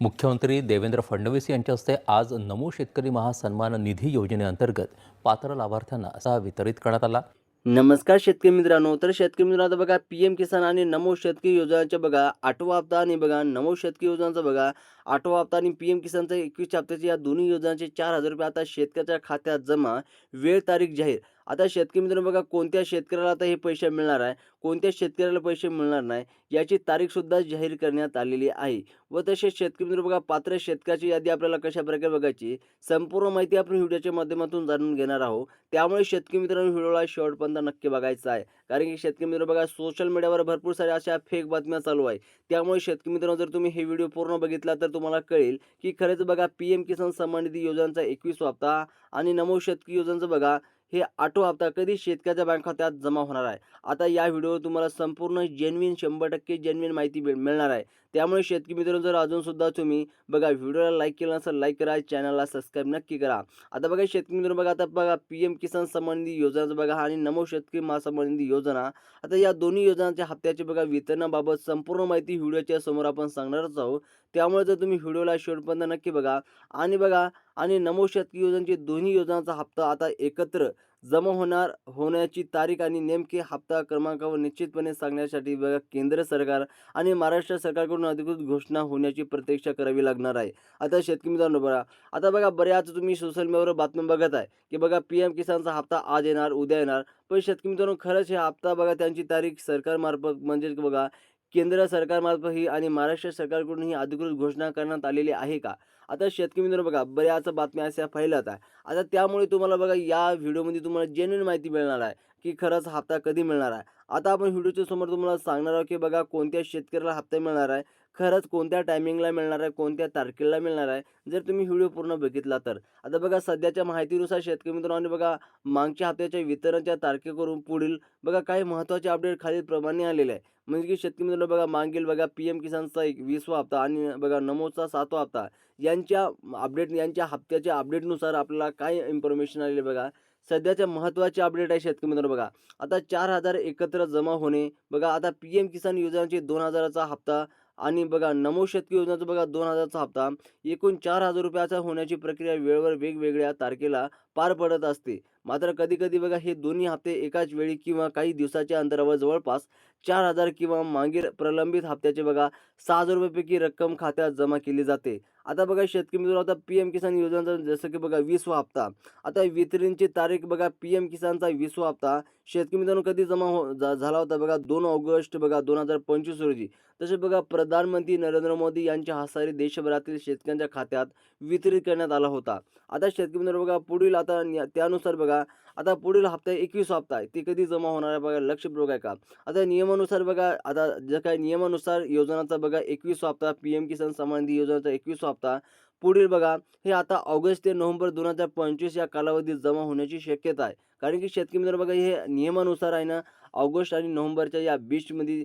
मुख्यमंत्री देवेंद्र फडणवीस यांच्या हस्ते आज नमो शेतकरी महासन्मान निधी योजनेअंतर्गत पात्र लाभार्थ्यांना असा वितरित करण्यात आला. नमस्कार शेतकरी मित्रांनो तर शेतकरी मित्रांनो बघा पी एम किसान आणि नमो शेतकरी योजनाच्या बघा आठवा हप्ता आणि बघा नमो शेतकरी योजनाचा बघा आठवा हप्ता आणि पी एम किसानचा एकवीस हप्त्याचे या दोन्ही योजनांचे चार हजार रुपये आता शेतकऱ्याच्या खात्यात जमा वेळ तारीख जाहीर. आता शेतकरी मित्रांनो बघा कोणत्या शेतकऱ्याला आता हे पैसे मिळणार आहे? कोणत्या शेतकऱ्याला पैसे मिळणार नाही? याची तारीखसुद्धा जाहीर करण्यात आलेली आहे. व तसेच शेतकरी मित्रांनो बघा पात्र शेतकऱ्याची यादी आपल्याला कशा प्रकारे बघायची? संपूर्ण माहिती आपण व्हिडिओच्या माध्यमातून जाणून घेणार आहोत. त्यामुळे शेतकरी मित्रांनो व्हिडिओला शेवटपर्यंत नक्की बघायचा आहे. कारण की शेतकरी मित्र बघा सोशल मीडियावर भरपूर साऱ्या अशा फेक बातम्या चालू आहे त्यामुळे शेतकरी मित्रांनो जर तुम्ही हे व्हिडिओ पूर्ण बघितला तर तुम्हाला कळेल की खरंच बघा पी एम किसान सन्मान निधी योजनांचा एकवीस हप्ता आणि नमो शेतकरी योजनाचं बघा हे आठवा हप्ता कधी शेतकऱ्याच्या बँक खात्यात जमा होणार आहे? आता या व्हिडिओवर तुम्हाला संपूर्ण जेन्युन शंभर टक्के जेन्युन माहिती मिळ- मिळणार आहे. त्यामुळे शेतकरी मित्रांनो जर अजूनसुद्धा तुम्ही बघा व्हिडिओला लाईक केला नसेल लाईक करा. चॅनलला सबस्क्राईब नक्की करा. आता बघा शेतकरी मित्रांनो बघा आता बघा पी एम किसान संबंधी योजनाचं बघा आणि नमो शेतकरी महासंबंधी योजना. आता या दोन्ही योजनांच्या हप्त्याचे बघा वितरणाबाबत संपूर्ण माहिती व्हिडिओच्या समोर आपण सांगणारच आहोत. त्यामुळे जर तुम्ही व्हिडिओला शेवटपर्यंत नक्की बघा. आणि बघा आणि नमो शेतकरी योजनेचे दोन्ही योजनांचा हप्ता आता एकत्र जमा होणार होण्याची तारीख आणि नेमके हप्ता क्रमांकावर निश्चितपणे सांगण्यासाठी बघा केंद्र सरकार आणि महाराष्ट्र सरकारकडून अधिकृत घोषणा होण्याची प्रतीक्षा करावी लागणार आहे. आता शेतकरी मित्रांनो बघा आता बघा बऱ्याच तुम्ही सोशल मीडियावर बातम्या बघत आहे की बघा पी एम किसानचा हप्ता आज येणार उद्या येणार. पण शेतकरी मित्रांनो खरंच हे हप्ता बघा त्यांची तारीख सरकारमार्फत म्हणजेच बघा केंद्र सरकारमार्फत ही आणि महाराष्ट्र सरकारकडून ही अधिकृत घोषणा करण्यात आलेली आहे का? आता शेतकरी मित्रांनो बघा बऱ्याच बातम्या अशा फैलत आहे. आता त्यामुळे तुम्हाला बघा या व्हिडिओमध्ये तुम्हाला जेन्युन माहिती मिळणार आहे. की खरंच हप्ता कधी मिळणार आहे? आता आपण व्हिडिओच्या समोर तुम्हाला सांगणार आहोत की बघा कोणत्या शेतकऱ्याला हप्ता मिळणार आहे? खरंच कोणत्या टायमिंगला मिळणार आहे? कोणत्या तारखेला मिळणार आहे? जर तुम्ही व्हिडिओ पूर्ण बघितला तर. आता बघा सध्याच्या माहितीनुसार शेतकरी मित्रांनो आणि बघा मागच्या हप्त्याच्या वितरणाच्या तारखेकरून पुढील बघा काही महत्त्वाचे अपडेट खालीलप्रमाणे आलेले आहे. म्हणजे की शेतकरी मित्रांनो बघा मागील बघा पी एम किसानचा एक वीसवा हप्ता आणि बघा नमोचा सातवा हप्ता. यांच्या अपडेट यांच्या हप्त्याच्या अपडेटनुसार आपल्याला काय इन्फॉर्मेशन आलेली बघा? सध्याच्या महत्त्वाचे अपडेट आहे शेतकरी मित्रांनो बघा. आता चार हजार एकत्र जमा होणे बघा आता पी एम किसान योजनेचे दोन हजाराचा हप्ता आणि बघा नमो शेतकरी योजनाचा बघा दोन हजारचा हप्ता. एकूण चार हजार रुपयाचा होण्याची प्रक्रिया वेळेवर वेगवेगळ्या तारखेला पार पडत असते. मात्र कधी कधी बघा हे दोन्ही हप्ते एकाच वेळी किंवा काही दिवसाच्या अंतरावर जवळपास चार हजार किंवा मागील प्रलंबित हप्त्याचे बघा सहा हजार रुपयेपैकी रक्कम खात्यात जमा केली जाते. आता बघा शेतकरी मित्र आता पी एम किसान योजनेचा जसं की बघा वीसवा हप्ता. आता वितरणची तारीख बघा पी एम किसानचा वीसवा हप्ता. शेतकरी मित्रांनो कधी जमा हो झाला होता बघा दोन ऑगस्ट बघा दोन हजार पंचवीस रोजी. तसे बघा प्रधानमंत्री नरेंद्र मोदी यांच्या हस्ताने देशभरातील शेतकऱ्यांच्या खात्यात वितरित करण्यात आला होता. आता शेतकरी मित्र बघा पुढील आता त्यानुसार बघा आता पुढील हप्ता एकवीस हप्ता आहे ते कधी जमा होणार आहे बघा लक्षपूर्वक आहे का? आता नियमानुसार बघा आता जे काय नियमानुसार योजनाचा बघा एकवीस हप्ता पी एम किसान सन्मान योजनाचा योजनेचा एकवीस हप्ता पुढील बघा हे आता ऑगस्ट ते नोव्हेंबर दोन हजार पंचवीस या कालावधीत जमा होण्याची शक्यता आहे. कारण की शेतकरी मित्र बघा हे नियमानुसार आहे ना ऑगस्ट आणि नोव्हेंबरच्या या बीचमध्ये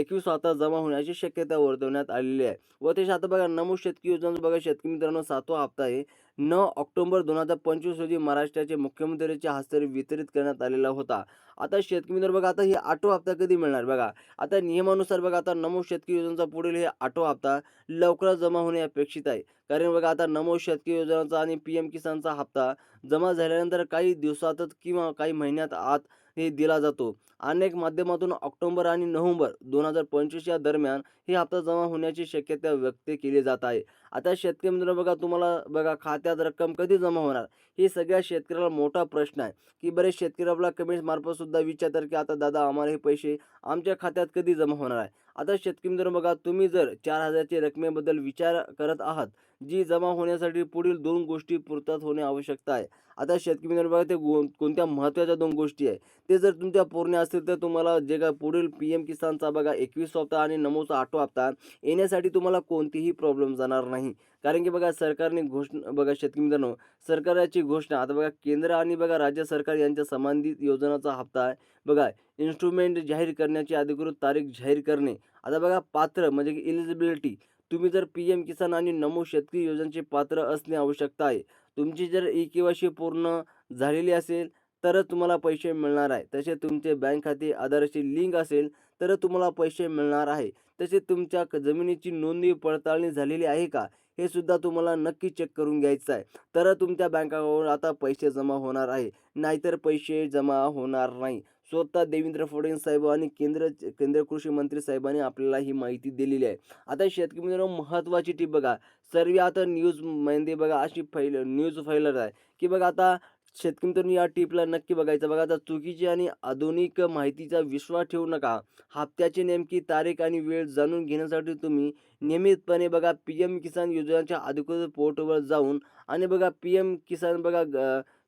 एकवीस हप्ता जमा होण्याची शक्यता वर्तवण्यात आलेली आहे. व त्याच्या आता बघा नमो शेतकी योजना बघा शेतकरी मित्रांनो सातवा हप्ता आहे. नऊ ऑक्टोबर दोन हजार पंचवीस रोजी महाराष्ट्राचे मुख्यमंत्र्यांच्या हस्ते वितरित करण्यात आलेला होता. आता शेतकरी मित्र बघा आता हे आठो हप्ता कधी मिळणार बघा? आता नियमानुसार बघा आता नमो शेतकरी योजनेचा पुढील हे आठो हप्ता लवकरच जमा होणे अपेक्षित आहे. कारण बघा आता नमो शेतकरी योजनाचा आणि पी एम किसानचा हप्ता जमा झाल्यानंतर काही दिवसातच किंवा काही महिन्यात आत हे दिला जातो. अनेक माध्यमातून ऑक्टोबर आणि नोव्हेंबर दोन हजार पंचवीस या दरम्यान हे हप्ता जमा होण्याची शक्यता व्यक्त केली जात आहे. आता शेतकरी मित्रांनो बघा तुम्हाला बघा खात्यात रक्कम कधी जमा होणार? हे सगळ्या शेतकऱ्याला मोठा प्रश्न आहे. की बरेच शेतकरी आपला कमेंट्स मार्फत सुद्धा विचारतात की आता दादा आम्हाला हे पैसे आमच्या खात्यात कधी जमा होणार आहे? आता शेतकरी मित्र बघा तुम्ही जर चार हजारच्या रकमेबद्दल विचार करत आहात जी जमा होण्यासाठी पुढील दोन गोष्टी पुरतात होणे आवश्यकता आहे. आता शेतकरी मित्र बघा ते गो कोणत्या महत्त्वाच्या दोन गोष्टी आहे? ते जर तुमच्या पूर्ण असतील तर तुम्हाला जे काय पुढील पी एम किसानचा बघा एकवीस हप्ता आणि नमोचा आठवा हप्ता येण्यासाठी तुम्हाला कोणतीही प्रॉब्लेम जाणार नाही. कारण की बघा सरकारने घोषणा बघा शेतकरी मित्रांनो सरकारची घोषणा आता बघा केंद्र आणि बघा राज्य सरकार यांच्या संबंधित योजनाचा हप्ता आहे. बघा इन्स्ट्रुमेंट जाहीर करण्याची अधिकृत तारीख जाहीर करणे. आता बघा पात्र म्हणजे की इलिजिबिलिटी तुम्ही जर पी एम किसान आणि नमो शेतकरी योजनेचे पात्र असणे आवश्यकता आहे. तुमची जर ई के पूर्ण झालेली असेल तरच तुम्हाला पैसे मिळणार आहे. तसे तुमचे बँक खाते आधारशी लिंक असेल तर तुम्हाला पैसे मिळणार आहे. तसे तुमच्या क- जमिनीची नोंदणी पडताळणी झालेली आहे का? हे सुद्धा तुम्हाला नक्की चेक करून घ्यायचं आहे. तर तुमच्या बँक अकाउंट आता पैसे जमा होणार आहे. नाहीतर पैसे जमा होणार नाही. स्वतः देवेंद्र फडणवीस साहेब आणि केंद्र केंद्रीय कृषी मंत्री साहेबांनी आपल्याला ही माहिती दिलेली आहे. आता शेतकरी मित्रांनो महत्त्वाची टीप बघा. सर्व आता न्यूज मेहंदी बघा अशी फैल न्यूज फैलत आहे. की बघा आता शेतकरी मित्रांनो या टिपला नक्की बघायचं. बघा आता चुकीची आणि आधुनिक माहितीचा विश्वास ठेवू नका. हप्त्याची नेमकी तारीख आणि वेळ जाणून घेण्यासाठी तुम्ही नियमितपणे बघा पी एम किसान योजनेच्या अधिकृत पोर्टवर जाऊन आणि बघा पी एम किसान बघा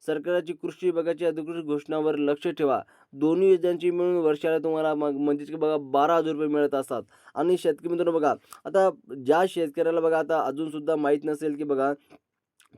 सरकारची कृषी विभागाची अधिकृत घोषणावर लक्ष ठेवा. दोन्ही योजनांची मिळून वर्षाला तुम्हाला मग म्हणजेच की बघा बारा हजार रुपये मिळत असतात. आणि शेतकरी मित्रांनो बघा आता ज्या शेतकऱ्याला बघा आता अजूनसुद्धा माहीत नसेल की बघा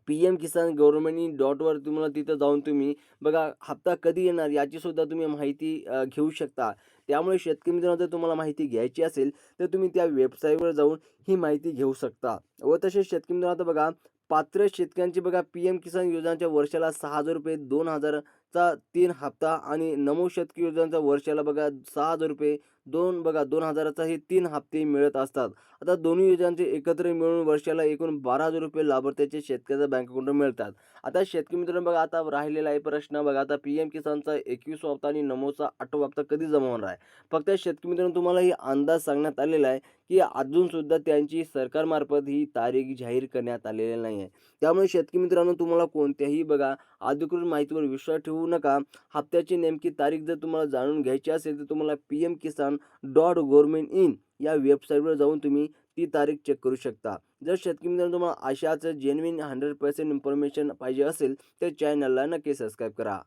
पी एम किसान गव्हर्मेंट डॉटवर तुम्हाला तिथं जाऊन तुम्ही बघा हप्ता कधी येणार याचीसुद्धा तुम्ही माहिती घेऊ शकता. त्यामुळे शेतकरी मित्रांनो जर तुम्हाला माहिती घ्यायची असेल तर तुम्ही त्या वेबसाईटवर जाऊन ही माहिती घेऊ शकता. व तसेच शेतकरी मित्रांनो आता बघा पात्र शेतकऱ्यांची बघा पी एम किसान योजनाच्या वर्षाला सहा हजार रुपये दोन हजार चा तीन हप्ता आणि नमो शतकी योजनाचा वर्षाला बघा सहा हजार रुपये दोन बघा दोन हजाराचा हे तीन हप्ते मिळत असतात. आता दोन्ही योजनांचे एकत्र मिळून वर्षाला एकूण बारा हजार रुपये लाभार्थ्याचे शेतकऱ्याच्या बँक अकाउंट मिळतात. आता शेतकरी मित्रांनो बघा आता राहिलेला आहे प्रश्न बघा आता पी एम किसानचा एकवीस हप्ता आणि नमोचा आठवा हप्ता कधी जमा होणार आहे? फक्त शेतकरी मित्रांनो तुम्हाला ही अंदाज सांगण्यात आलेला आहे की अजूनसुद्धा त्यांची सरकारमार्फत ही तारीख जाहीर करण्यात आलेली नाही आहे त्यामुळे शेतकरी मित्रांनो तुम्हाला कोणत्याही बघा अधिकृत माहितीवर विश्वास ठेवू नका. हप्त्याची नेमकी तारीख जर तुम्हाला जाणून घ्यायची असेल तर तुम्हाला P M Kisan dot government in या वेबसाईटवर जाऊन तुम्ही ती तारीख चेक करू शकता. जर शेतकरी मित्रांनो तुम्हाला अशाच जेन्युइन हंड्रेड पर्सेंट इन्फॉर्मेशन पाहिजे असेल तर चॅनलला नक्की सबस्क्राईब करा.